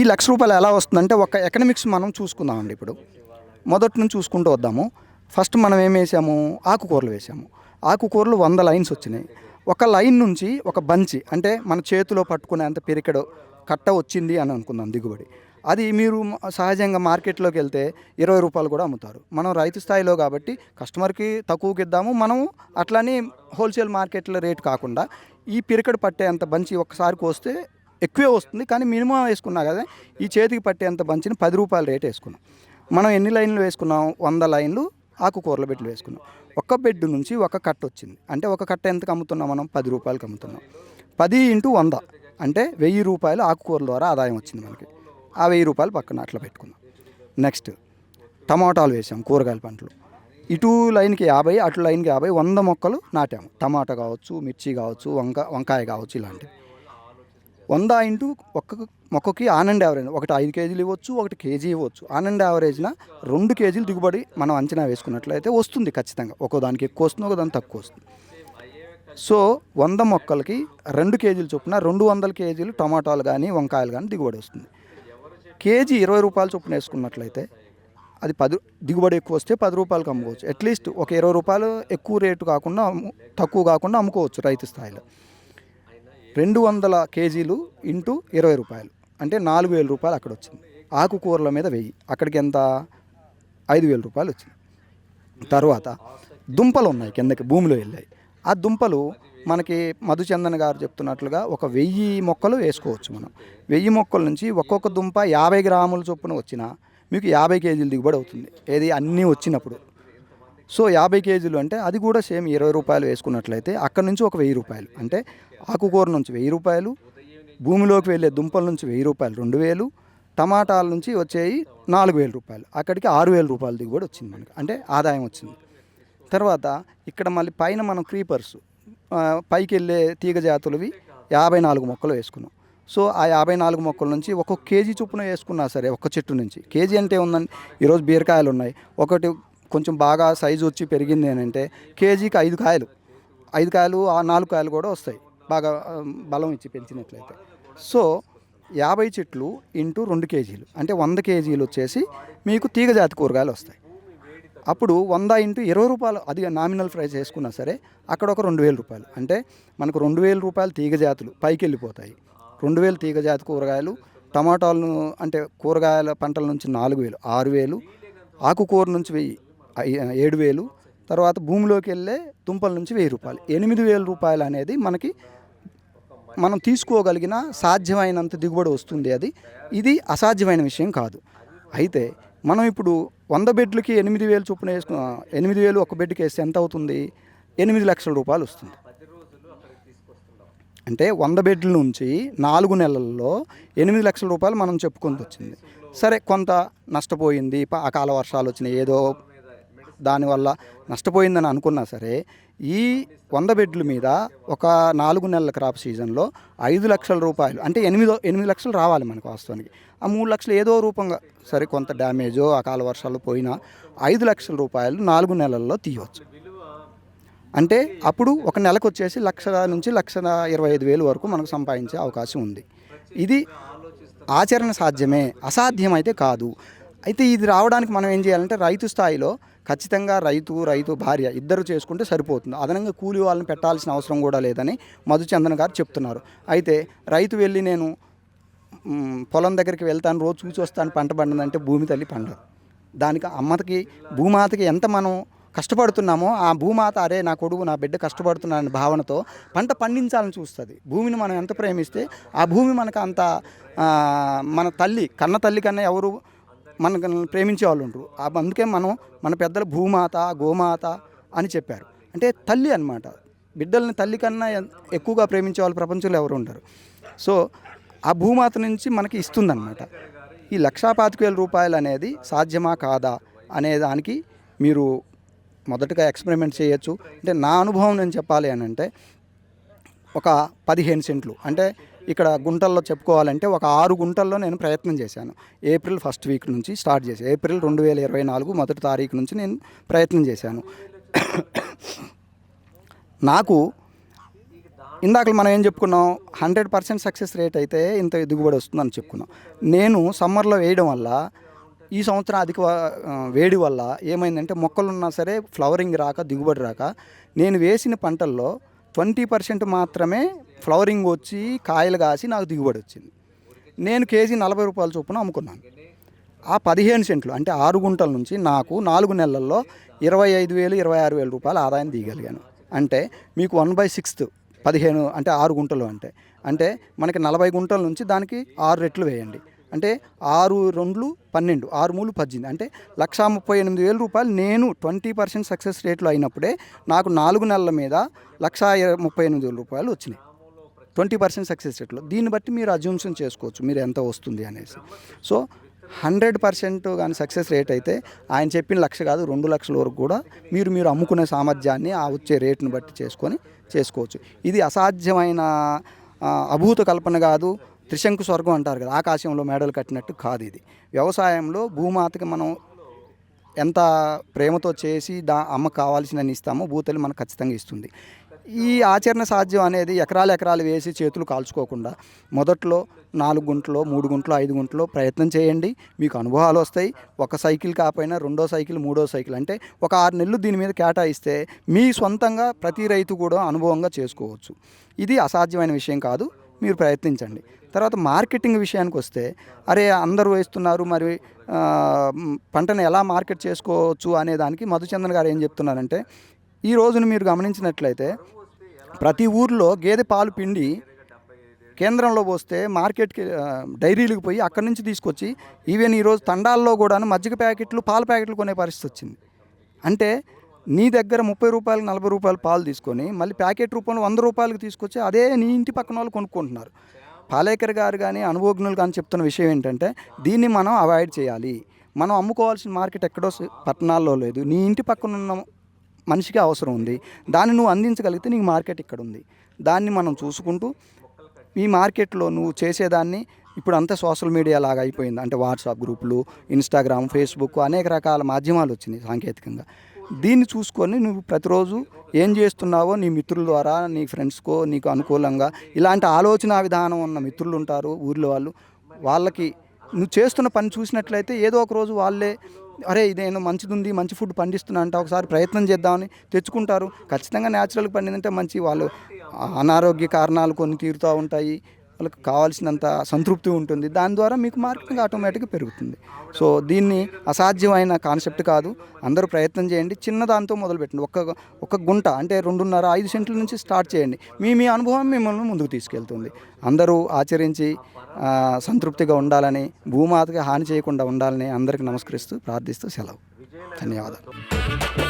ఈ లక్ష రూపాయలు ఎలా వస్తుందంటే ఒక ఎకనామిక్స్ మనం చూసుకుందామండి ఇప్పుడు. మొదటి నుంచి చూసుకుంటూ వద్దాము. ఫస్ట్ మనం ఏం వేసాము? ఆకుకూరలు వేసాము. ఆకుకూరలు వంద లైన్స్ వచ్చినాయి. ఒక లైన్ నుంచి ఒక బంచి అంటే మన చేతిలో పట్టుకునేంత పెరికడు కట్ట వచ్చింది అని అనుకుందాం దిగుబడి. అది మీరు సహజంగా మార్కెట్లోకి వెళ్తే ఇరవై రూపాయలు కూడా అమ్ముతారు. మనం రైతు స్థాయిలో కాబట్టి కస్టమర్కి తక్కువకి ఇద్దాము. మనం అట్లానే హోల్సేల్ మార్కెట్లో రేట్ కాకుండా ఈ పిరికడు పట్టేంత బంచి ఒకసారి కోస్తే ఎక్కువే వస్తుంది కానీ మినిమం వేసుకున్నా కదా ఈ చేతికి పట్టేంత బంచిని పది రూపాయల రేట్ వేసుకున్నాం. మనం ఎన్ని లైన్లు వేసుకున్నాం? వంద లైన్లు ఆకుకూరల బెడ్లు వేసుకున్నాం. ఒక్క బెడ్ నుంచి ఒక కట్ట వచ్చింది. అంటే ఒక కట్ట ఎంతకు అమ్ముతున్నాం మనం? పది రూపాయలకి అమ్ముతున్నాం. పది ఇంటూ వంద. అంటే వెయ్యి రూపాయలు ఆకుకూరల ద్వారా ఆదాయం వచ్చింది మనకి. ఆ వెయ్యి రూపాయలు పక్కన అట్లా పెట్టుకున్నాం. నెక్స్ట్ టమాటాలు వేసాం కూరగాయల పంటలు. ఇటు లైన్కి యాభై అటు లైన్కి యాభై వంద మొక్కలు నాటాము. టమాటా కావచ్చు మిర్చి కావచ్చు వంక వంకాయ కావచ్చు ఇలాంటివి. వంద ఇంటూ ఒక్క మొక్కకి ఆనండ్ యావరేజ్ ఒకటి ఐదు కేజీలు ఇవ్వచ్చు ఒకటి కేజీ ఇవ్వచ్చు. ఆనండ్ యావరేజ్న రెండు కేజీలు దిగుబడి మనం అంచనా వేసుకున్నట్లయితే వస్తుంది ఖచ్చితంగా. ఒక్కో దానికి ఎక్కువ వస్తుంది ఒక దానికి తక్కువ వస్తుంది. సో వంద మొక్కలకి రెండు కేజీలు చొప్పున రెండు వందల కేజీలు టమాటాలు కానీ వంకాయలు కానీ దిగుబడి వస్తుంది. కేజీ ఇరవై రూపాయలు చొప్పున వేసుకున్నట్లయితే అది పది దిగుబడి ఎక్కువ వస్తే పది రూపాయలకు అమ్ముకోవచ్చు. అట్లీస్ట్ ఒక ఇరవై రూపాయలు ఎక్కువ రేటు కాకుండా తక్కువ కాకుండా అమ్ముకోవచ్చు రైతు స్థాయిలో. రెండు వందల కేజీలు ఇంటూ ఇరవై రూపాయలు. అంటే నాలుగు వేల రూపాయలు అక్కడ వచ్చింది ఆకుకూరల మీద వెయ్యి. అక్కడికి ఎంత? ఐదు వేల రూపాయలు వచ్చింది. తర్వాత దుంపలు ఉన్నాయి కిందకి భూమిలో వెళ్ళాయి. ఆ దుంపలు మనకి మధుచందన్ గారు చెప్తున్నట్లుగా ఒక వెయ్యి మొక్కలు వేసుకోవచ్చు మనం. వెయ్యి మొక్కల నుంచి ఒక్కొక్క దుంప యాభై గ్రాముల చొప్పున వచ్చినా మీకు యాభై కేజీలు దిగుబడి అవుతుంది. ఏది అన్నీ వచ్చినప్పుడు. సో యాభై కేజీలు అంటే అది కూడా సేమ్ ఇరవై రూపాయలు వేసుకున్నట్లయితే అక్కడ నుంచి ఒక వెయ్యి రూపాయలు. అంటే ఆకుకూర నుంచి వెయ్యి రూపాయలు భూమిలోకి వెళ్ళే దుంపల నుంచి వెయ్యి రూపాయలు రెండు వేలు టమాటాల నుంచి వచ్చేవి నాలుగు వేల రూపాయలు. అక్కడికి ఆరు వేల రూపాయలు దిగుబడి వచ్చింది మనకి. అంటే ఆదాయం వచ్చింది. తర్వాత ఇక్కడ మళ్ళీ పైన మనం క్రీపర్స్ పైకి వెళ్ళే తీగ జాతులవి యాభై నాలుగు మొక్కలు వేసుకున్నాం. సో ఆ యాభై నాలుగు మొక్కల నుంచి ఒక్కొక్క కేజీ చొప్పున వేసుకున్నా సరే ఒక్క చెట్టు నుంచి. కేజీ అంటే ఉందండి ఈరోజు బీరకాయలు ఉన్నాయి. ఒకటి కొంచెం బాగా సైజు వచ్చి పెరిగింది ఏంటంటే కేజీకి ఐదు కాయలు. ఐదు కాయలు ఆ నాలుగు కాయలు కూడా వస్తాయి. బాగా బలం ఇచ్చి పెంచినట్లయితే. సో యాభై చెట్లు ఇంటూ రెండు కేజీలు. అంటే వంద కేజీలు వచ్చేసి మీకు తీగ జాతి కూరగాయలు వస్తాయి. అప్పుడు వంద ఇంటూ ఇరవై రూపాయలు అది నామినల్ ప్రైస్ వేసుకున్నా సరే అక్కడ ఒక రెండు వేల రూపాయలు. అంటే మనకు రెండు వేల రూపాయలు తీగజాతులు పైకి వెళ్ళిపోతాయి. రెండు వేలు తీగ జాతి కూరగాయలు టమాటాలను అంటే కూరగాయల పంటల నుంచి నాలుగు వేలు ఆరు వేలు ఆకుకూర నుంచి వెయ్యి ఏడు వేలు. తర్వాత భూమిలోకి వెళ్ళే దుంపల నుంచి వెయ్యి రూపాయలు. ఎనిమిది వేల రూపాయలు అనేది మనకి మనం తీసుకోగలిగిన సాధ్యమైనంత దిగుబడి వస్తుంది అది. ఇది అసాధ్యమైన విషయం కాదు. అయితే మనం ఇప్పుడు వంద బెడ్లకి ఎనిమిది వేలు చొప్పున వేసుకు ఎనిమిది వేలు ఒక బెడ్కి వేస్తే ఎంత అవుతుంది? ఎనిమిది లక్షల రూపాయలు వస్తుంది. అంటే వంద బెడ్ల నుంచి నాలుగు నెలల్లో ఎనిమిది లక్షల రూపాయలు మనం చెప్పుకుంటూ వచ్చింది. సరే కొంత నష్టపోయింది అకాల వర్షాలు వచ్చినాయి ఏదో దానివల్ల నష్టపోయిందని అనుకున్నా సరే ఈ వంద బెడ్ల మీద ఒక నాలుగు నెలల క్రాప్ సీజన్లో ఐదు లక్షల రూపాయలు అంటే ఎనిమిదో ఎనిమిది లక్షలు రావాలి మనకు వాస్తవానికి. ఆ మూడు లక్షలు ఏదో రూపంగా సరే కొంత డ్యామేజో అకాల వర్షాలు పోయినా ఐదు లక్షల రూపాయలు నాలుగు నెలల్లో తీయవచ్చు అంటే అప్పుడు ఒక నెలకు వచ్చేసి లక్ష నుంచి లక్ష ఇరవై ఐదు వేలు వరకు మనకు సంపాదించే అవకాశం ఉంది. ఇది ఆచరణ సాధ్యమే అసాధ్యం అయితే కాదు. అయితే ఇది రావడానికి మనం ఏం చేయాలంటే రైతు స్థాయిలో ఖచ్చితంగా రైతు రైతు భార్య ఇద్దరు చేసుకుంటే సరిపోతుంది. అదనంగా కూలి వాళ్ళని పెట్టాల్సిన అవసరం కూడా లేదని మధుచందన్ గారు చెప్తున్నారు. అయితే రైతు వెళ్ళి నేను పొలం దగ్గరికి వెళ్తాను రోజు చూసి వస్తాను పంట పండిందంటే భూమి తల్లి పండదు. దానికి అమ్మకి భూమాతకి ఎంత మనం కష్టపడుతున్నామో ఆ భూమాత అరే నా కొడుకు నా బిడ్డ కష్టపడుతున్నాడనే భావనతో పంట పండించాలని చూస్తుంది. భూమిని మనం ఎంత ప్రేమిస్తే ఆ భూమి మనకు అంత మన తల్లి కన్న తల్లి కన్నా ఎవరు మనకు ప్రేమించే వాళ్ళు ఉంటారు అందుకే మనం మన పెద్దలు భూమాత గోమాత అని చెప్పారు. అంటే తల్లి అనమాట బిడ్డల్ని తల్లి కన్నా ఎక్కువగా ప్రేమించే వాళ్ళు ప్రపంచంలో ఎవరు ఉండరు. సో ఆ భూమాత నుంచి మనకి ఇస్తుందన్నమాట. ఈ లక్షా పాతిక వేల రూపాయలు అనేది సాధ్యమా కాదా అనే దానికి మీరు మొదటగా ఎక్స్పెరిమెంట్ చేయొచ్చు. అంటే నా అనుభవం నేను చెప్పాలి అని అంటే ఒక పదిహేను సెంట్లు. అంటే ఇక్కడ గుంటల్లో చెప్పుకోవాలంటే ఒక ఆరు గుంటల్లో నేను ప్రయత్నం చేశాను. ఏప్రిల్ ఫస్ట్ వీక్ నుంచి స్టార్ట్ చేశాను ఏప్రిల్ రెండు వేల ఇరవై నాలుగు మొదటి తారీఖు నుంచి నేను ప్రయత్నం చేశాను. నాకు ఇందాక మనం ఏం చెప్పుకున్నాం? హండ్రెడ్ పర్సెంట్ సక్సెస్ రేట్ అయితే ఇంత దిగుబడి వస్తుందని చెప్పుకున్నాం. నేను సమ్మర్లో వేయడం వల్ల ఈ సంవత్సరం అధిక వేడి వల్ల ఏమైందంటే మొక్కలు ఉన్నా సరే ఫ్లవరింగ్ రాక దిగుబడి రాక నేను వేసిన పంటల్లో ట్వంటీ పర్సెంట్ మాత్రమే ఫ్లవరింగ్ వచ్చి కాయలు కాసి నాకు దిగుబడి వచ్చింది. నేను కేజీ నలభై రూపాయల చొప్పున అమ్ముకున్నాను. ఆ పదిహేను సెంట్లు అంటే ఆరు గుంటల నుంచి నాకు నాలుగు నెలల్లో ఇరవై ఐదు వేలు ఇరవై ఆరు వేల రూపాయలు ఆదాయం తీయగలిగాను అంటే మీకు వన్ బై సిక్స్త్ పదిహేను అంటే ఆరు గుంటలు అంటే అంటే మనకి నలభై గుంటల నుంచి దానికి ఆరు రెట్లు వేయండి. అంటే ఆరు రెండ్లు పన్నెండు ఆరు మూడు పద్దెనిమిది అంటే లక్షా ముప్పై ఎనిమిది వేల రూపాయలు నేను ట్వంటీ పర్సెంట్ సక్సెస్ రేట్లో అయినప్పుడే నాకు నాలుగు నెలల మీద లక్షా ముప్పై ఎనిమిది వేల రూపాయలు వచ్చినాయి. ట్వంటీ పర్సెంట్ సక్సెస్ రేట్లో. దీన్ని బట్టి మీరు అజ్యూమ్షన్ చేసుకోవచ్చు మీరు ఎంత వస్తుంది అనేసి. సో హండ్రెడ్ పర్సెంట్ కానీ సక్సెస్ రేట్ అయితే ఆయన చెప్పిన లక్ష కాదు రెండు లక్షల వరకు కూడా మీరు మీరు అమ్ముకునే సామర్థ్యాన్ని ఆ వచ్చే రేటును బట్టి చేసుకొని చేసుకోవచ్చు. ఇది అసాధ్యమైన అభూత కల్పన కాదు త్రిశంకు స్వర్గం అంటారు కదా ఆకాశంలో మేడలు కట్టినట్టు కాదు ఇది. వ్యవసాయంలో భూమాతకి మనం ఎంత ప్రేమతో చేసి దా అమ్మ కావాల్సిన ఇస్తామో భూతల్లి మనకు ఖచ్చితంగా ఇస్తుంది. ఈ ఆచరణ సాధ్యం అనేది ఎకరాలు ఎకరాలు వేసి చేతులు కాల్చుకోకుండా మొదట్లో నాలుగు గుంటలో మూడు గుంటలో ఐదు గుంటలో ప్రయత్నం చేయండి. మీకు అనుభవాలు వస్తాయి. ఒక సైకిల్ కాకపోయినా రెండో సైకిల్ మూడో సైకిల్ అంటే ఒక ఆరు నెలలు దీని మీద కేటాయిస్తే మీ సొంతంగా ప్రతి రైతు కూడా అనుభవంగా చేసుకోవచ్చు. ఇది అసాధ్యమైన విషయం కాదు. మీరు ప్రయత్నించండి. తర్వాత మార్కెటింగ్ విషయానికి వస్తే అరే అందరూ వేస్తున్నారు మరి పంటను ఎలా మార్కెట్ చేసుకోవచ్చు అనే దానికి మధుచందన్ గారు ఏం చెప్తున్నారంటే ఈ రోజున మీరు గమనించినట్లయితే ప్రతి ఊర్లో గేదె పాలు పిండి కేంద్రంలో పోస్తే మార్కెట్కి డైరీలకు పోయి అక్కడి నుంచి తీసుకొచ్చి ఈవెన్ ఈరోజు తండాల్లో కూడా మజ్జిగ ప్యాకెట్లు పాల ప్యాకెట్లు కొనే పరిస్థితి వచ్చింది. అంటే నీ దగ్గర ముప్పై రూపాయలు నలభై రూపాయలు పాలు తీసుకొని మళ్ళీ ప్యాకెట్ రూపంలో వంద రూపాయలకు తీసుకొచ్చి అదే నీ ఇంటి పక్కన వాళ్ళు కొనుక్కుంటున్నారు. పాలేకర్ గారు కానీ అనుభవజ్ఞులు కానీ చెప్తున్న విషయం ఏంటంటే దీన్ని మనం అవాయిడ్ చేయాలి. మనం అమ్ముకోవాల్సిన మార్కెట్ ఎక్కడో పట్టణాల్లో లేదు. నీ ఇంటి పక్కన ఉన్న మనిషికి అవసరం ఉంది. దాన్ని నువ్వు అందించగలిగితే నీకు మార్కెట్ ఇక్కడ ఉంది దాన్ని మనం చూసుకుంటూ ఈ మార్కెట్లో నువ్వు చేసేదాన్ని ఇప్పుడు అంతా సోషల్ మీడియా లాగా అయిపోయింది. అంటే వాట్సాప్ గ్రూపులు ఇన్స్టాగ్రామ్ ఫేస్బుక్ అనేక రకాల మాధ్యమాలు వచ్చినాయి సాంకేతికంగా. దీన్ని చూసుకొని నువ్వు ప్రతిరోజు ఏం చేస్తున్నావో నీ మిత్రుల ద్వారా నీ ఫ్రెండ్స్కో నీకు అనుకూలంగా ఇలాంటి ఆలోచన విధానం ఉన్న మిత్రులు ఉంటారు ఊర్లో వాళ్ళు. వాళ్ళకి నువ్వు చేస్తున్న పని చూసినట్లయితే ఏదో ఒక రోజు వాళ్ళే అరే ఇదేదో మంచిది ఉంది మంచి ఫుడ్ పండిస్తున్నా అంటే ఒకసారి ప్రయత్నం చేద్దామని తెచ్చుకుంటారు. ఖచ్చితంగా న్యాచురల్గా పండిందంటే మంచి వాళ్ళు అనారోగ్య కారణాలు కొన్ని తీరుతూ ఉంటాయి. వాళ్ళకి కావాల్సినంత సంతృప్తి ఉంటుంది. దాని ద్వారా మీకు మార్కెటింగ్ ఆటోమేటిక్గా పెరుగుతుంది. సో దీన్ని అసాధ్యమైన కాన్సెప్ట్ కాదు. అందరూ ప్రయత్నం చేయండి. చిన్న దాంతో మొదలుపెట్టండి. ఒక్క ఒక గుంట అంటే రెండున్నర ఐదు సెంట్ల నుంచి స్టార్ట్ చేయండి. మీ మీ అనుభవం మిమ్మల్ని ముందుకు తీసుకెళ్తుంది. అందరూ ఆచరించి సంతృప్తిగా ఉండాలని భూమాతకి హాని చేయకుండా ఉండాలని అందరికీ నమస్కరిస్తూ ప్రార్థిస్తూ సెలవు. ధన్యవాదాలు.